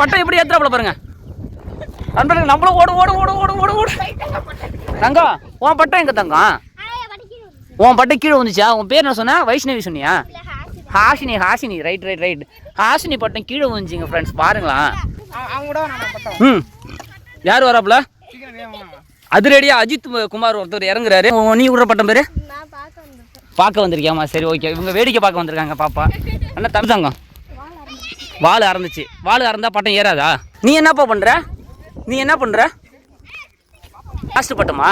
பட்டம் எப்படி ஏத்துறாப்புல பாருங்க. நண்பர்கள் நம்மளும் ஓடு ஓடு ஓடு ஓடு ஓடு ஓடு. தங்கம் உன் பட்டம் எங்க தங்கம் உன் பட்டம் கீழே வந்துச்சா உன் பேர் என்ன சொன்ன? வைஷ்ணவி சொன்னியா? Hashini Hashini. Right right right Hashini பட்டம் கீழே வந்துச்சிங்க ஃப்ரெண்ட்ஸ் பாருங்களா. அவங்க கூட நம்ம பட்டம் ம். யார் வராப்புல? அதிரடியா அஜித் குமார் ஒருத்தர் இறங்குறாரு. உன் நீ விடுற பட்டம் பேரு? பார்க்க வந்திருக்கியாமா சரி ஓகே இவங்க வேடிக்கை பார்க்க வந்திருக்காங்க பாப்பா. அண்ணா தம்பி தங்கம். வால் அறந்துச்சு. வால் அறந்தா பட்டம் ஏறாதா? நீ என்னப்பா பண்ற? நீ என்ன பண்ற? லாஸ்ட் பட்டமா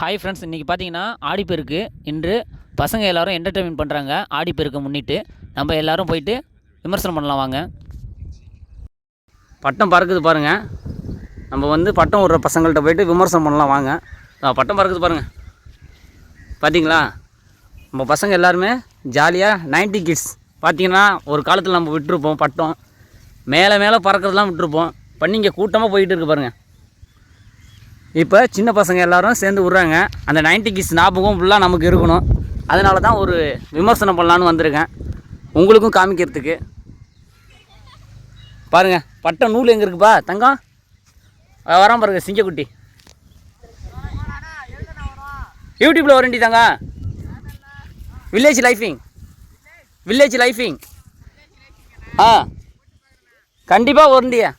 ஹாய் ஃப்ரெண்ட்ஸ் இன்றைக்கி பார்த்தீங்கன்னா ஆடிப்பெருக்கு இன்று பசங்க எல்லாரும் என்டர்டெயின்மெண்ட் பண்ணுறாங்க ஆடிப்பெருக்கை முன்னிட்டு நம்ம எல்லாரும் போயிட்டு விமர்சனம் பண்ணலாம் வாங்க. பட்டம் பறக்குது பாருங்க. நம்ம வந்து பட்டம் விடுற பசங்கள்கிட்ட போயிட்டு விமர்சனம் பண்ணலாம் வாங்க. பட்டம் பறக்குது பாருங்க. பார்த்தீங்களா நம்ம பசங்க எல்லாருமே ஜாலியாக 90 கிட்ஸ் பார்த்தீங்கன்னா ஒரு காலத்தில் நம்ம விட்டுருப்போம் பட்டம். மேலே மேலே பறக்கிறதுலாம் விட்டுருப்போம். இப்போ நீங்கள் கூட்டமாக போயிட்டு இருக்கு பாருங்கள் இப்போ சின்ன பசங்க எல்லாரும் சேர்ந்து விட்றாங்க. அந்த நைன்டி கிஸ் ஞாபகம் ஃபுல்லாக நமக்கு இருக்கணும். அதனால தான் ஒரு விமர்சனம் பண்ணலான்னு வந்திருக்கேன். உங்களுக்கும் காமிக்கிறதுக்கு. பாருங்கள் பட்டம் நூல் எங்கே இருக்குப்பா? தங்கம்? வரான் பாருங்க சிங்கக்குட்டி. யூடியூப்பில் வரண்டி தாங்க. வில்லேஜ் லைஃபிங் வில்லேஜ் லைஃபிங் ஆ. கண்டிப்பாக வரண்டியா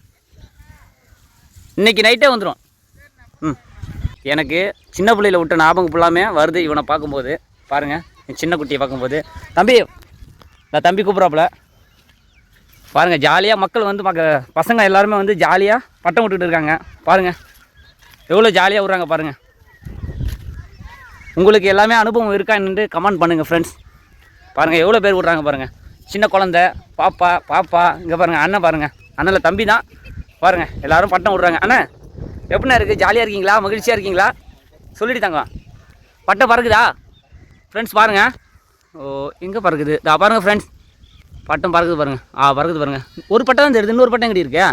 இன்னைக்கு நைட்டே வந்துடும் ம். எனக்கு சின்ன பிள்ளையில விட்ட ஞாபகம் ஃபுல்லாமே வருது இவனை பார்க்கும்போது. பாருங்கள் என் சின்ன குட்டியை பார்க்கும்போது. தம்பி நான் தம்பி கூப்பிட்றாப்புல. பாருங்கள் ஜாலியாக மக்கள் வந்து மக்க பசங்க எல்லாருமே வந்து ஜாலியாக பட்டம் விட்டுட்டு இருக்காங்க. பாருங்கள் எவ்வளோ ஜாலியாக விட்றாங்க பாருங்கள் உங்களுக்கு எல்லாமே அனுபவம் இருக்கான்னு கமெண்ட் பண்ணுங்கள் ஃப்ரெண்ட்ஸ் பாருங்கள் எவ்வளோ பேர் விட்றாங்க பாருங்கள் சின்ன குழந்த பாப்பா பாப்பா இங்கே பாருங்கள் அண்ணன் பாருங்கள் அண்ணனில் தம்பி தான். பாருங்கள் எல்லாரும் பட்டம் விட்றாங்க. அண்ணன் எப்படின்னா இருக்குது ஜாலியாக இருக்கீங்களா? மகிழ்ச்சியாக இருக்கீங்களா? சொல்லிட்டு தாங்க பட்டம் பறக்குதா? ஃப்ரெண்ட்ஸ் பாருங்கள் ஓ எங்கே பறக்குது? இதா பாருங்கள் ஃப்ரெண்ட்ஸ் பட்டம் பறக்குது பாருங்கள் ஆ பறக்குது பாருங்கள் ஒரு பட்டம் தான் தெரியுது. இன்னொரு பட்டம் எங்கே இருக்கே?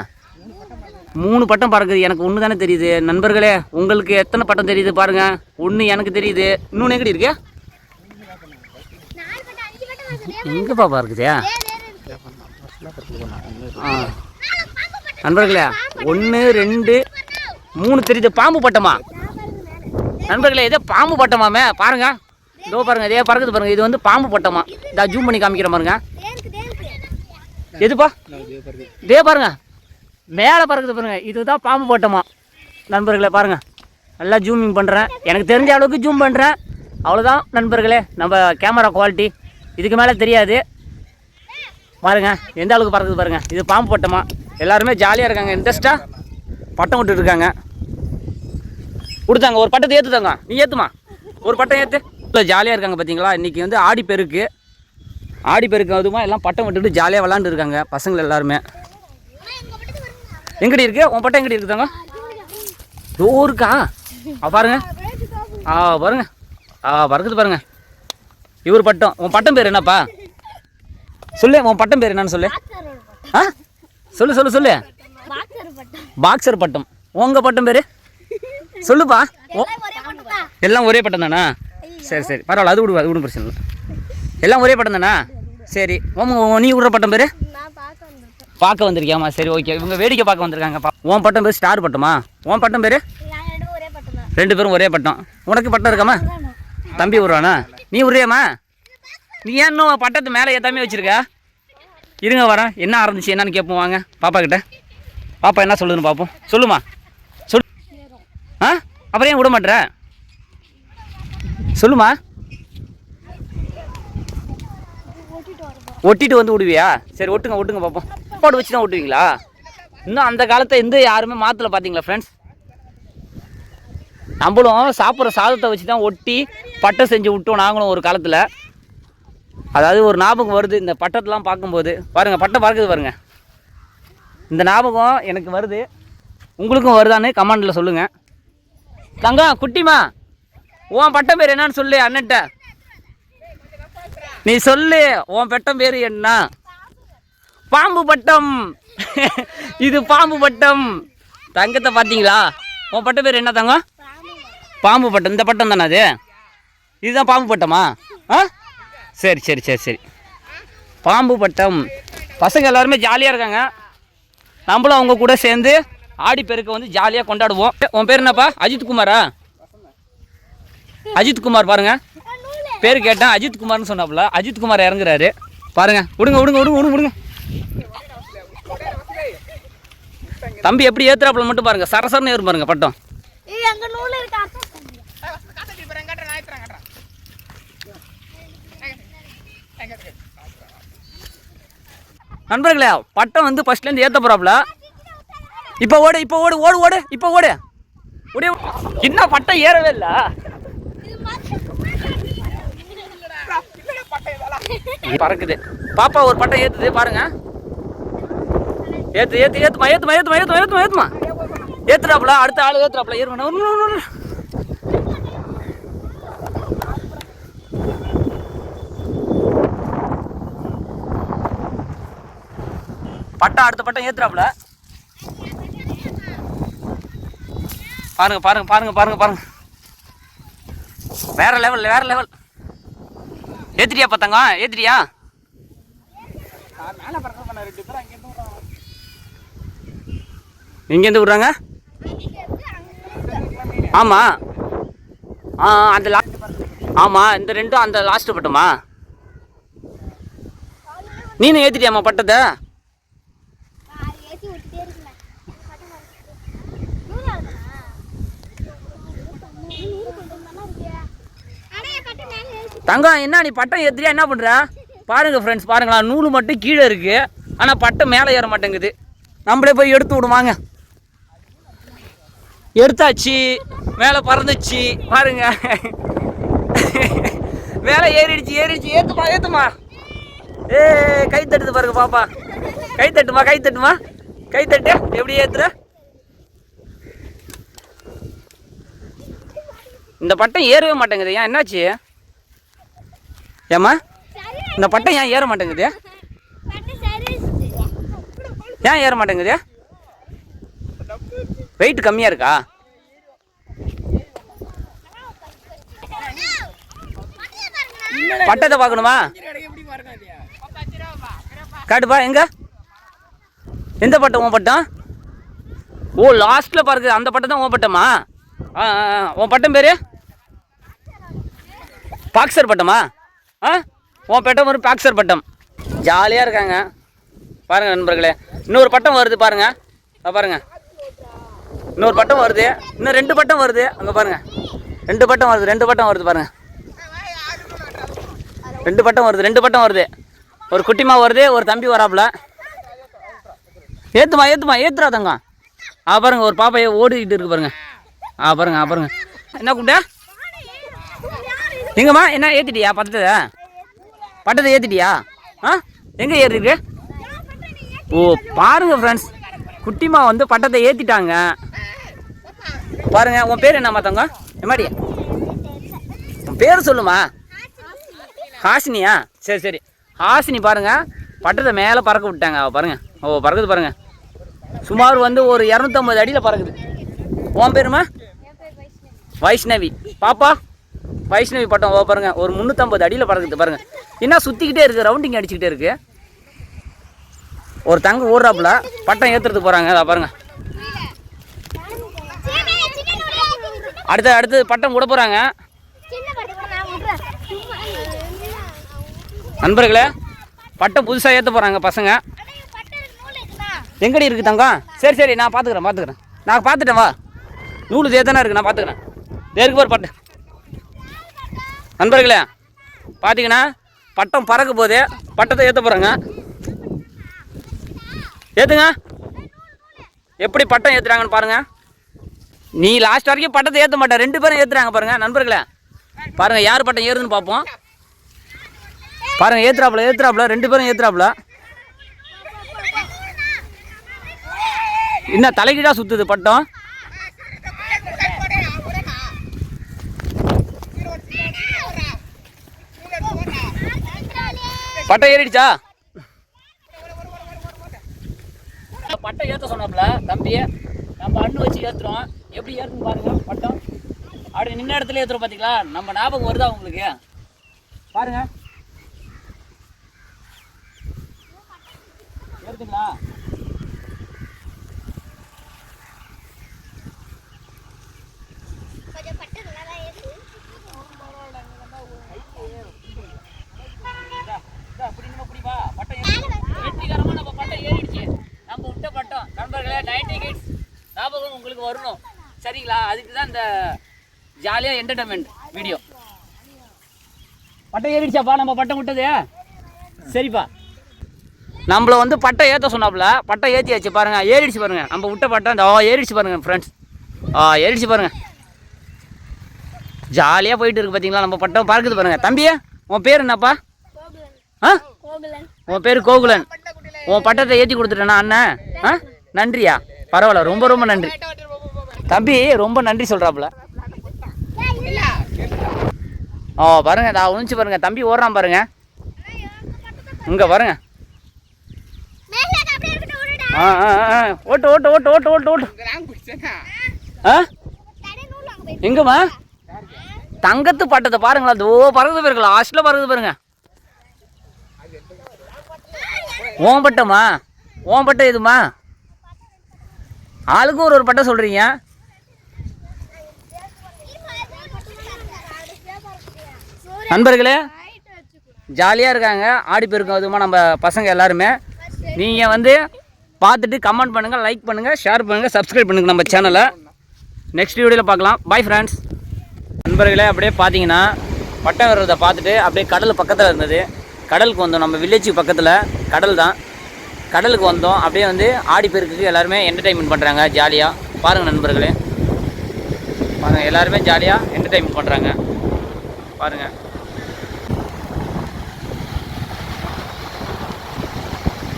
மூணு பட்டம் பறக்குது. எனக்கு ஒன்று தானே தெரியுது. நண்பர்களே உங்களுக்கு எத்தனை பட்டம் தெரியுது பாருங்கள் ஒன்று எனக்கு தெரியுது. இன்னொன்று எங்கடி இருக்கே? எங்கேப்பா பறக்குது ஆ. நண்பர்களே ஒன்று ரெண்டு மூணு தெரியுது. பாம்பு பட்டமா? நண்பர்களே இதே பாம்பு பட்டமாமே. பாருங்க. இதோ பாருங்க இதே பறக்குது பாருங்க. இது வந்து பாம்பு பட்டமா. இதா ஜூம் பண்ணி காமிக்கிற பாருங்க. எதுப்பா? இதே பாருங்க. மேலே பறக்குது பாருங்க. இதுதான் பாம்பு பட்டமா. நண்பர்களே பாருங்க. நல்லா ஜூமிங் பண்ணுறேன் எனக்கு தெரிஞ்ச அளவுக்கு ஜூம் பண்ணுறேன் அவ்வளோதான் நண்பர்களே. நம்ம கேமரா குவாலிட்டி இதுக்கு மேலே தெரியாது. பாருங்க எந்த அளவுக்கு பறக்குது பாருங்க. இது பாம்பு பட்டமா? எல்லாருமே ஜாலியாக இருக்காங்க. இன்ட்ரெஸ்ட்டாக பட்டம் விட்டுட்டு இருக்காங்க கொடுத்தாங்க. ஒரு பட்டத்தை ஏற்றுதாங்க நீ ஏற்றுமா ஒரு பட்டம் ஏற்று இல்லை ஜாலியாக இருக்காங்க பார்த்தீங்களா இன்றைக்கி வந்து ஆடி பெருக்கு ஆடி பெருக்கு அதுமா எல்லாம் பட்டம் விட்டுட்டு ஜாலியாக விளாண்டு இருக்காங்க. எல்லாருமே. எங்கடி இருக்கு? உன் பட்டம் எங்கடி இருக்குதாங்க? தோ ஆ பாருங்க. ஆ பாருங்க. ஆ பறக்குது பாருங்கள் இவர் பட்டம். உன் பட்டம் பேர் என்னப்பா? சொல்லு உன் பட்டம் பேர் என்னன்னு சொல்லு. ஆ? சொல்லு சொல்லு சொல்லு. பாக்ஸர் பட்டம். பாக்ஸர் பட்டம் உங்க பட்டம் பேர்? சொல்லுப்பா. எல்லாம் ஒரே பட்டம் தானா? சரி சரி. பரவாயில்ல அது விடு அது விடும் பிரச்சனை இல்லை. எல்லாம் ஒரே பட்டம் தானா? சரி. நீ விடுற பட்டம் பேர்? பார்க்க வந்திருக்கியாமா சரி ஓகே. இவங்க வேடிக்கை பார்க்க வந்திருக்காங்க உன் பட்டம் பேர் ஸ்டார் பட்டமா? உன் பட்டம் பேர்? ரெண்டு பேரும் ஒரே பட்டம் உனக்கு பட்டம் இருக்காமா? தம்பி விடுறானா நீ விடுறியாமா நீ ஏன் இன்னும் பட்டத்து மேலே ஏற்றாமே வச்சுருக்க? இருங்க வரேன். என்ன ஆரம்பிச்சு என்னன்னு கேட்போம் வாங்க. பாப்பா கிட்ட. பாப்பா என்ன சொல்லுதுன்னு பார்ப்போம் சொல்லுமா. சொல். ஆ? அப்புறம் ஏன் விட மாட்டேற சொல்லுமா. ஒட்டிட்டு வந்து விடுவியா? சரி ஒட்டுங்க ஒட்டுங்க பார்ப்போம் போட்டு வச்சு தான் ஒட்டுவீங்களா? இன்னும் அந்த காலத்தை எந்த யாருமே மாற்றல பார்த்தீங்களா ஃப்ரெண்ட்ஸ் நம்மளும் சாப்பிட்ற சாதத்தை வச்சு தான் ஒட்டி பட்டம் செஞ்சு விட்டோம் நாங்களும் ஒரு காலத்தில். அதாவது ஒரு ஞாபகம் வருது இந்த பட்டத்தெலாம் பார்க்கும்போது. பாருங்கள் பட்டம் பார்க்குது பாருங்கள் இந்த ஞாபகம் எனக்கு வருது. உங்களுக்கும் வருதான்னு கமெண்டில் சொல்லுங்கள் தங்கம் குட்டிமா உன் பட்டம் பேர் என்னன்னு சொல்லு அண்ணன்ட்ட. நீ சொல்லு உன் பட்டம் பேர் என்ன? பாம்பு பட்டம். இது பாம்பு பட்டம். தங்கத்தை பார்த்தீங்களா? உன் பட்டம் பேர் என்ன தங்கம்? பாம்பு பட்டம் இந்த பட்டம் தானே அது? இதுதான் பாம்பு பட்டமா? ஆ? சரி சரி சரி சரி. பாம்பு பட்டம். பசங்க எல்லாருமே ஜாலியாக இருக்காங்க. நம்மளும் அவங்க கூட சேர்ந்து ஆடி பெருக்க வந்து ஜாலியாக கொண்டாடுவோம். உன் பேர் என்னப்பா? அஜித் குமாரா? அஜித் குமார் பாருங்கள் பேர் கேட்டேன் அஜித் குமார்னு சொன்னாப்புல. அஜித் குமார் இறங்குறாரு. பாருங்க. விடுங்க விடுங்க விடுங்க விடுங்க விடுங்க. தம்பி எப்படி ஏத்துறாப்புல மட்டும் பாருங்க. சரசரன்னு ஏறும் பாருங்கள் பட்டம் ஏய் அங்க நூல் இருக்கு அர்த்தம் சொல்லு. காத்தடி போறேன் காட்டுறேன் நான் ஏத்துறேன் காட்டுறேன் நண்பர்களே பட்டம் வந்து ஃபர்ஸ்ட்லேருந்து ஏற்ற போகிறாப்புல இப்போ ஓடு இப்போ ஓடு ஓடு ஓடு இப்போ ஓடு. ஓடி இன்னும் பட்டம் ஏறவே இல்லை. பறக்குது. பாப்பா ஒரு பட்டம் ஏற்றுது பாருங்க. ஏற்று ஏற்று ஏற்றுமா ஏற்றுமா ஏற்றுமா ஏற்றுமா ஏற்றுமா ஏற்றுமா ஏற்றுறாப்புல அடுத்த ஆளு ஏத்துறாப்புல. ஒன்று பட்டம் அடுத்த பட்டம் ஏத்துறாப்புல? பாருங்க பாருங்க பாருங்க பாருங்க பாருங்க. வேற லெவல் வேற லெவல் ஏத்திரியா பார்த்தாங்க ஏத்திரியா மேலே இங்கேருந்து விடுறாங்க? ஆமாம் ஆ அந்த லா ஆமாம் இந்த ரெண்டும் அந்த லாஸ்ட்டு பட்டமா? நீனும் ஏற்றிட்டியாம்மா பட்டத்தை? ஆ, விட்டுட்டே இருக்கல. ஆகுதுண்ணா? நூறு கொண்டு வந்தானா இருக்கியா? தங்கம் என்ன நீ பட்டம் ஏத்துறியா? என்ன பண்ணுற பாருங்க ஃப்ரெண்ட்ஸ் பாருங்களா நூல் மட்டும் கீழே இருக்குது ஆனால் பட்டம் மேலே ஏற மாட்டேங்குது. நம்மளே போய் எடுத்து விடுவாங்க எடுத்தாச்சு. மேலே பறந்துச்சு. பாருங்க. மேலே ஏறிடுச்சு ஏறிடுச்சு. ஏத்துமா ஏத்துமா. ஏ கை தட்டுது பாருங்க பாப்பா. கை தட்டுமா கை தட்டுமா? கை தட்டு. எப்படி ஏத்துற? இந்த பட்டம் ஏறவே மாட்டேங்குது. ஏன் என்னாச்சு? ஏம்மா? இந்த பட்டம் ஏன் ஏற மாட்டேங்குது. ஏன் ஏற மாட்டேங்குது? வெயிட் கம்மியாக இருக்கா? பட்டத்தை பார்க்கணுமா? காட்டுப்பா எங்க? எந்த பட்டம் உன் பட்டம் ஓ லாஸ்ட்டில் பாருங்க அந்த பட்டம் தான் உன் பட்டமா? ஆ ஆ, ஆ. உன் பட்டம் பேர்? பாக்ஸர் பட்டமா? ஆ? உன் பட்டம் ஒரு பாக்ஸர் பட்டம். ஜாலியாக இருக்காங்க. பாருங்கள் நண்பர்களே. இன்னொரு பட்டம் வருது பாருங்கள் ஆ பாருங்க. இன்னொரு பட்டம் வருது. இன்னும் ரெண்டு பட்டம் வருது. அங்கே பாருங்கள் ரெண்டு பட்டம் வருது ரெண்டு பட்டம் வருது பாருங்க. ரெண்டு பட்டம் வருது ரெண்டு பட்டம் வருது. ஒரு குட்டிமா வருது ஒரு தம்பி வராப்புல. ஏத்துமா ஏத்துமா ஏத்துறா தங்கம் ஆ பாருங்க ஒரு பாப்பா ஓடிக்கிட்டு இருக்கு பாருங்க. ஆ பாருங்க ஆ பாருங்க. என்ன கூப்பிட்ட? எங்கம்மா என்ன ஏற்றிட்டியா பட்டத்தை? பட்டத்தை ஏற்றிட்டியா ஆ எங்கே ஏறிருக்கு ஓ பாருங்க ஃப்ரெண்ட்ஸ் குட்டிமா வந்து பட்டத்தை ஏற்றிட்டாங்க பாருங்க உன் பேர் என்னம்மா தங்க எம்மாடி? உன் பேர் சொல்லுமா? ஹாசினியா? சரி சரி. ஹாசினி பாருங்க பட்டத்தை மேலே பறக்க விட்டாங்க அவ பாருங்க. ஓ பறக்குது பாருங்க. சுமார் வந்து ஒரு இரநூத்தம்பது அடியில் பறக்குது. உன் பேருமா வைஷ்ணவி. பாப்பா வைஷ்ணவி பட்டம். ஓ பாருங்க ஒரு முந்நூற்றம்பது அடியில் பறக்குது பாருங்க. என்ன சுற்றிக்கிட்டே இருக்கு ரவுண்டிங் அடிச்சுக்கிட்டே இருக்கு. ஒரு தங்க ஓடுறாப்புல பட்டம் ஏற்றுறதுக்கு போகிறாங்க அதை பாருங்க. அடுத்து அடுத்து பட்டம் கூட போகிறாங்க நண்பர்களே பட்டம் புதுசாக ஏற்ற போகிறாங்க பசங்க அண்ணா, என் பட்டு நூல் இருக்குண்ணா. எங்கடி இருக்கு தங்கம்? சரி சரி நான் பார்த்துக்குறேன் பார்த்துக்குறேன் நான் பார்த்துட்டேன் வா. நூல் இதே தானே நான் பார்த்துக்குறேன் தேருக்கு போகிற பட்டம் நண்பர்களே பார்த்தீங்கன்னா பட்டம் பறக்க போகுது பட்டத்தை ஏற்ற போகிறாங்க ஏற்றுங்க எப்படி பட்டம் ஏற்றுறாங்கன்னு பாருங்கள் நீ லாஸ்ட் வரைக்கும் பட்டத்தை ஏற்ற மாட்டேன் ரெண்டு பேரும் ஏற்றுறாங்க பாருங்கள் நண்பர்களே. பாருங்கள் யார் பட்டம் ஏறுதுன்னு பார்ப்போம் பாருங்கள் ஏற்றுறாப்புல ஏற்றுறாப்புல ரெண்டு பேரும் ஏற்றுறாப்புல என்ன தலைகீழா சுற்றுது பட்டம்? பட்டம் ஏறிடுச்சா? பட்டம் ஏற்ற சொன்னாப்ல தம்பியை நம்ம அண்ணு வச்சு ஏற்றுறோம் எப்படி ஏத்துன்னு பாருங்க பட்டம். அப்படி நின்ன இடத்துல ஏற்றுறோம் பார்த்தீங்களா நம்ம ஞாபகம் வருதா உங்களுக்கு? பாருங்க. ஏற்றுங்களா கொஞ்சம் பட்டு நல்லா ஏறு இந்தா, இந்தா, இப்படி நின்னு இப்படி வா. பட்டம் ஏறி- வெற்றிகரமா நம்ம பட்டம் ஏறிடுச்சு. நம்ம விட்ட பட்டம். நண்பர்களே, 90 கிட்ஸ் ஞாபகம் உங்களுக்கு வரணும் சரிங்களா? அதுக்கு தான் இந்த ஜாலியாக என்டர்டைன்மெண்ட் வீடியோ பட்டம் ஏறிடுச்சாப்பா? நம்ம பட்டம் விட்டது. சரிப்பா. நம்மள வந்து பட்டம் ஏற்ற சொன்னாப்புல பட்டம் ஏற்றியாச்சு பாருங்க. ஏறிடுச்சு பாருங்க. நம்ம விட்ட பட்டம் இந்த ஏறிடுச்சு பாருங்க ஃப்ரெண்ட்ஸ் ஆ ஏறிடுச்சு பாருங்க. ஜாலியாக போயிட்டு இருக்கு பார்த்தீங்களா நம்ம பட்டம் பறக்குது பாருங்க. தம்பியே உன் பேர் என்னப்பா? ஆ? உன் பேர் கோகுலன். உன் பட்டத்தை ஏற்றி கொடுத்துட்டேனா அண்ணன் ஆ? நன்றியா? பரவாயில்ல. ரொம்ப ரொம்ப நன்றி. தம்பி ரொம்ப நன்றி சொல்கிறாப்புல ஓ பாருங்க நான் உணிச்சு பாருங்க. தம்பி ஓடுறான் பாருங்க. இங்கே பாருங்க. ஆ ஆ ஆ, ஆ. ஓட்டு ஓட்டு ஓட்டு ஓட்டு ஓட்டு ஓட்டு. ஆ? எங்கம்மா? தங்கத்து பட்டத்தை பாருங்களா அது பறகுது பாருங்க லாஸ்ட்டில் பறகுது பாருங்க. ஓன் பட்டமா ஓன் பட்டம் ஒரு ஒரு பட்டம் சொல்கிறீங்க நண்பர்களே ஜாலியாக இருக்காங்க. ஆடி பெருக்கம் அதுமா நம்ம பசங்க எல்லாருமே. நீங்கள் வந்து பார்த்துட்டு கமெண்ட் பண்ணுங்கள் லைக் பண்ணுங்கள் ஷேர் பண்ணுங்கள் சப்ஸ்கிரைப் பண்ணுங்கள் நம்ம சேனலை நெக்ஸ்ட் வீடியோவில் பார்க்கலாம். பாய் ஃப்ரெண்ட்ஸ் நண்பர்களே அப்படியே பார்த்தீங்கன்னா பட்டம் வர்றதை பார்த்துட்டு அப்படியே கடல் பக்கத்தில் இருந்தது. கடலுக்கு வந்தோம். நம்ம வில்லேஜுக்கு பக்கத்தில் கடல் தான். கடலுக்கு வந்தோம். அப்படியே வந்து ஆடி பெருக்குக்கு எல்லாருமே என்டர்டைன்மெண்ட் பண்ணுறாங்க ஜாலியாக பாருங்கள் நண்பர்களே. பாருங்கள் எல்லாருமே ஜாலியாக என்டர்டைன்மெண்ட் பண்ணுறாங்க பாருங்கள்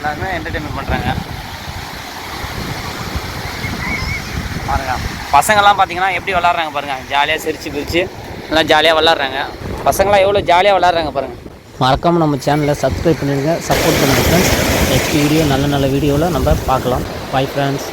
எல்லாருமே என்டர்டெயின்மெண்ட் பண்ணுறாங்க பாருங்க பசங்கள்லாம் பார்த்தீங்கன்னா எப்படி விளாட்றாங்க பாருங்க. ஜாலியாக சிரிச்சு பிரித்து நல்லா ஜாலியாக விளாட்றாங்க. பசங்களாம் எவ்வளோ ஜாலியாக விளாட்றாங்க பாருங்கள் மறக்காமல் நம்ம சேனலை சப்ஸ்கிரைப் பண்ணிடுங்க சப்போர்ட் பண்ணுங்கள் ஃப்ரெண்ட்ஸ் நெக்ஸ்ட் வீடியோ நல்ல நல்ல வீடியோவில் நம்ம பார்க்கலாம். Bye friends